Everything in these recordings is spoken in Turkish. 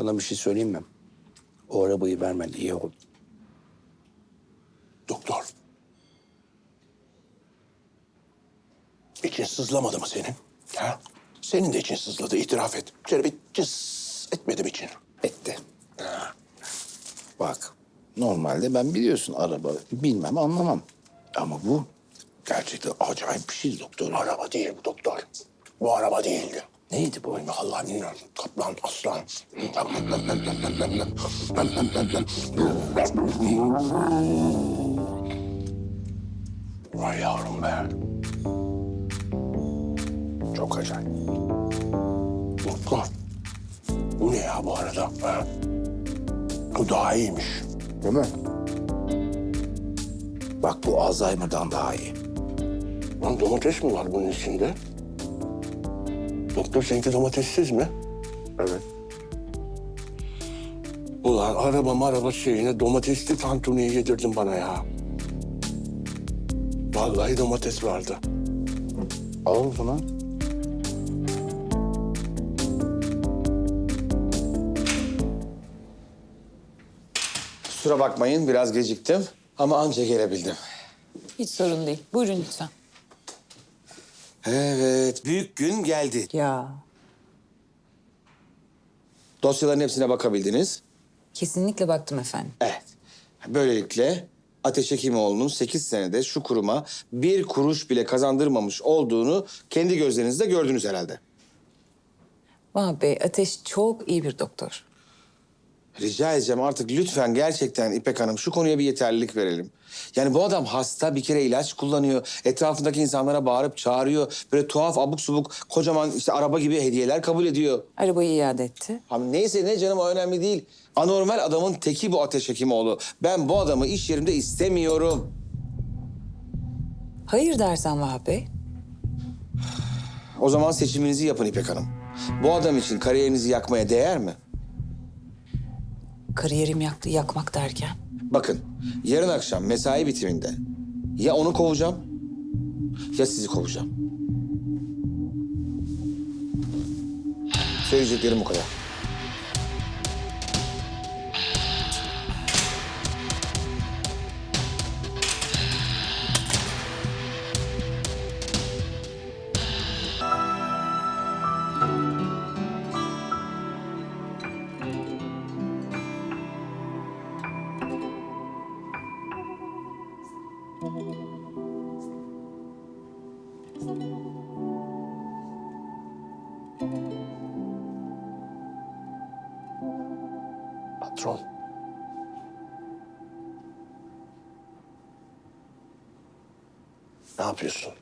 Sana bir şey söyleyeyim mi? O arabayı vermen iyi oldu. Doktor. İçin sızlamadı mı senin? Ha? Senin de için sızladı, itiraf et. Şöyle bir cız etmedim için. Etti. Bak normalde ben biliyorsun araba bilmem anlamam. Ama bu gerçekten acayip bir şey doktor. Araba değil bu doktor. Bu araba değildi. Neydi bu? Allah bilmiyorum. Kaplan, aslan. Vay yavrum be. Çok acayip. Doktor. Bu ne ya bu arada? Ha? Bu daha iyiymiş. Değil mi? Bak bu Alzheimer'dan daha iyi. Lan domates mi var bunun içinde? Doktor seninki domatessiz mi? Evet. Ulan araba maraba şeyine domatesli tantuniyi yedirdin bana ya. Vallahi domates vardı. Al o zaman. Kusura bakmayın biraz geciktim ama anca gelebildim. Hiç sorun değil. Buyurun lütfen. Evet büyük gün geldi. Ya Dosyaların hepsine bakabildiniz. kesinlikle baktım efendim. Evet. Böylelikle Ateş Hekimoğlu'nun 8 senede şu kuruma bir kuruş bile kazandırmamış olduğunu kendi gözlerinizle gördünüz herhalde. Vahap Bey, Ateş çok iyi bir doktor. Rica edeceğim artık lütfen gerçekten İpek Hanım şu konuya bir yeterlilik verelim. Yani bu adam hasta bir kere ilaç kullanıyor. Etrafındaki insanlara bağırıp çağırıyor. Böyle tuhaf abuk subuk kocaman işte araba gibi hediyeler kabul ediyor. Arabayı iade etti. Abi neyse ne canım o önemli değil. Anormal adamın teki bu Ateş Hekimoğlu. Ben bu adamı iş yerimde istemiyorum. Hayır dersen Vahap Bey. O zaman seçiminizi yapın İpek Hanım. Bu adam için kariyerinizi yakmaya değer mi? Kariyerim yaktı, yakmak derken. Bakın yarın akşam mesai bitiminde ya onu kovacağım ya sizi kovacağım. Söyleyeceklerim bu kadar. Patron. Ne yapıyorsun?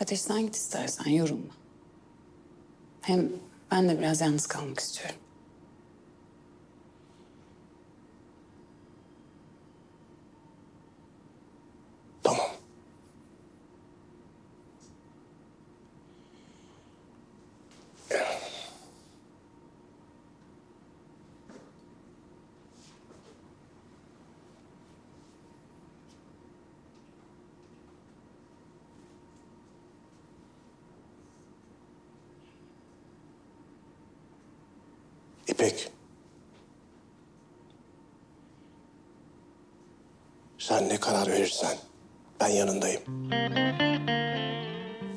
Ateş sen git istersen yorulma. Hem ben de biraz yalnız kalmak istiyorum. İpek. Sen ne karar verirsen ben yanındayım.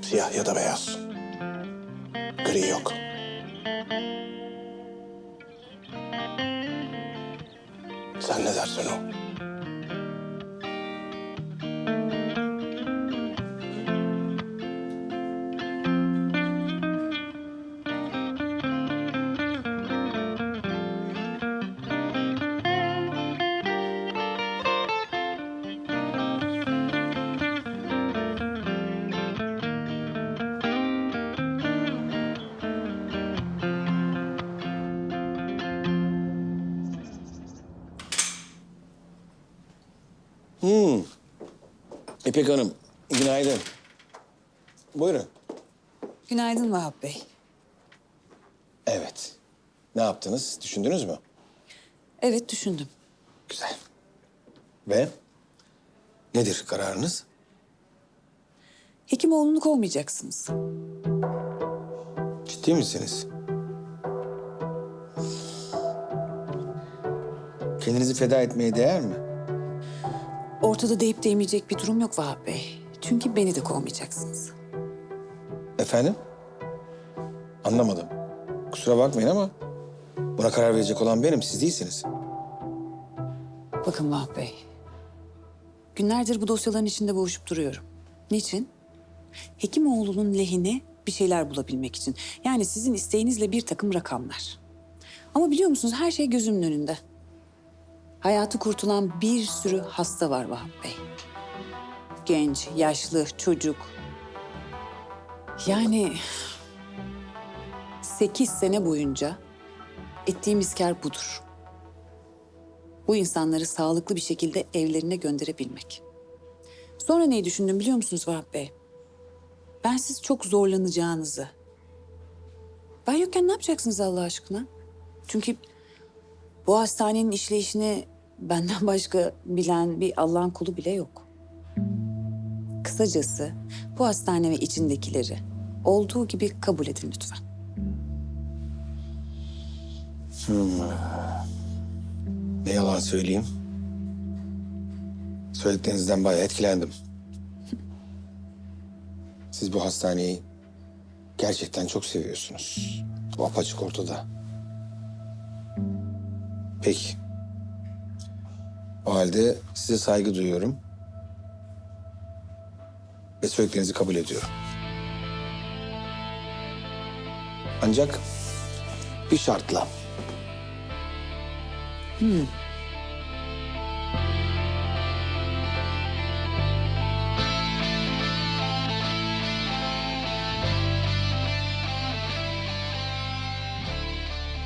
Siyah ya da beyaz. Gri yok. Sen ne dersen o. İpek Hanım, günaydın. Buyurun. Günaydın Vahap Bey. Evet. Ne yaptınız? Düşündünüz mü? Evet düşündüm. Güzel. Ve nedir kararınız? Hekimoğlu'nu kovmayacaksınız. Ciddi misiniz? Kendinizi feda etmeye değer mi? Ortada deyip değmeyecek bir durum yok Vahap Bey. Çünkü beni de kovmayacaksınız. Efendim? Anlamadım. Kusura bakmayın ama buna karar verecek olan benim, siz değilsiniz. Bakın Vahap Bey. Günlerdir bu dosyaların içinde boğuşup duruyorum. Niçin? Hekimoğlu'nun lehine bir şeyler bulabilmek için. Yani sizin isteğinizle bir takım rakamlar. Ama biliyor musunuz her şey gözümün önünde. Hayatı kurtulan bir sürü hasta var Vahap Bey. Genç, yaşlı, çocuk. Yani sekiz sene boyunca ettiğimiz kar budur. Bu insanları sağlıklı bir şekilde evlerine gönderebilmek. Sonra neyi düşündüm biliyor musunuz Vahap Bey? Ben siz çok zorlanacağınızı. Ben yokken ne yapacaksınız Allah aşkına? Çünkü bu hastanenin işleyişini benden başka bilen bir Allah'ın kulu bile yok. Kısacası bu hastane ve içindekileri olduğu gibi kabul edin lütfen. Ne yalan söyleyeyim. Söylediklerinizden bayağı etkilendim. Siz bu hastaneyi gerçekten çok seviyorsunuz. Bu apaçık ortada. Peki. O halde size saygı duyuyorum. Ve söylediklerinizi kabul ediyorum. Ancak bir şartla.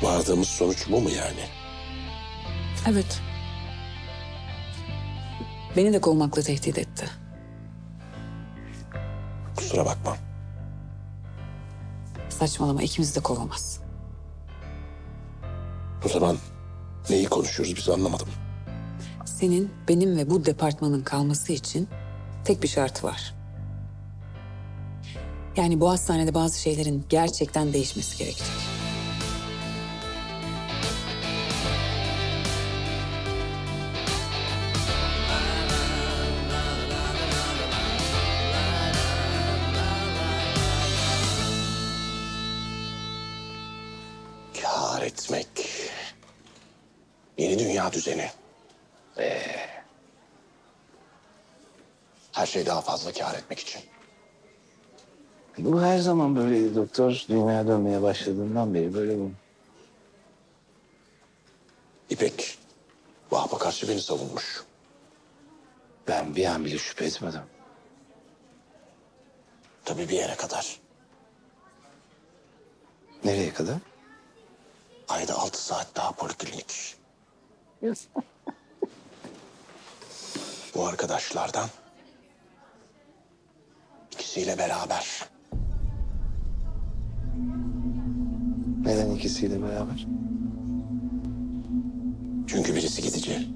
Vardığımız sonuç bu mu yani? Evet. Beni de kovmakla tehdit etti. Kusura bakma. Saçmalama ikimiz de kovamaz. O zaman neyi konuşuyoruz biz anlamadım. Senin benim ve bu departmanın kalması için tek bir şartı var. Yani bu hastanede bazı şeylerin gerçekten değişmesi gerekecek. Yeni dünya düzeni. Ee, her şey daha fazla kâr etmek için. Bu her zaman böyleydi doktor. Dünya dönmeye başladığından beri böyle bu. İpek, Vahap'a karşı beni savunmuş. Ben bir an bile şüphe etmedim. Tabii bir yere kadar. Nereye kadar? Ayda altı saat daha poliklinik. Bu arkadaşlardan ikisiyle beraber. Neden ikisiyle beraber? Çünkü birisi gidici.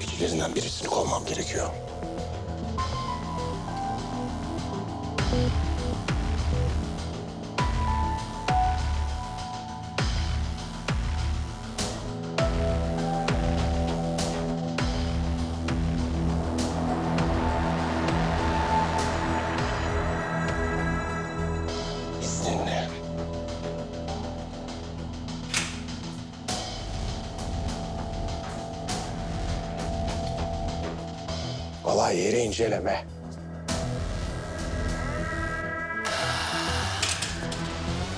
İçlerinden birisini kovmam gerekiyor. yeri inceleme.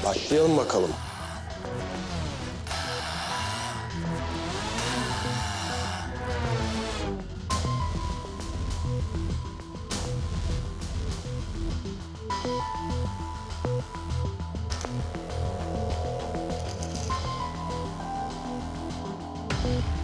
Başlayalım bakalım. Thank you.